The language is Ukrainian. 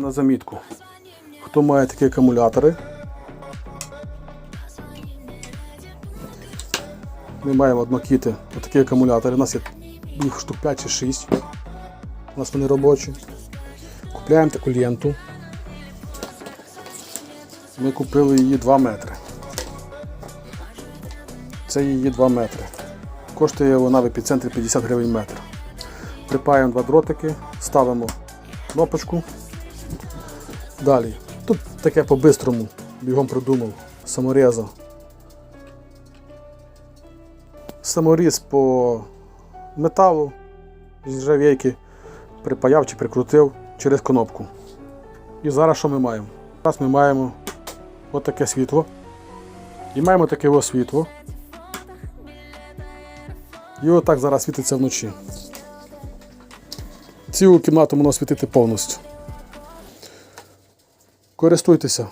на замітку. Хто має такі акумулятори? Ми маємо однокіти, такі акумулятори. У нас є їх штук 5 чи 6. У нас вони робочі. Купляємо таку ленту. Ми купили її 2 метри. Це її 2 метри. Коштує вона в епіцентрі 50 гривень метр. Припаємо два дротики, ставимо кнопочку. Далі. Тут таке по-бистрому, бігом придумав, самореза. Саморіз по металу з нержавійки припаяв чи прикрутив через кнопку. І зараз що ми маємо? Зараз ми маємо отаке світло. І маємо таке ось світло. І отак зараз світиться вночі. Цілу кімнату можна світити повністю. Користуйтеся.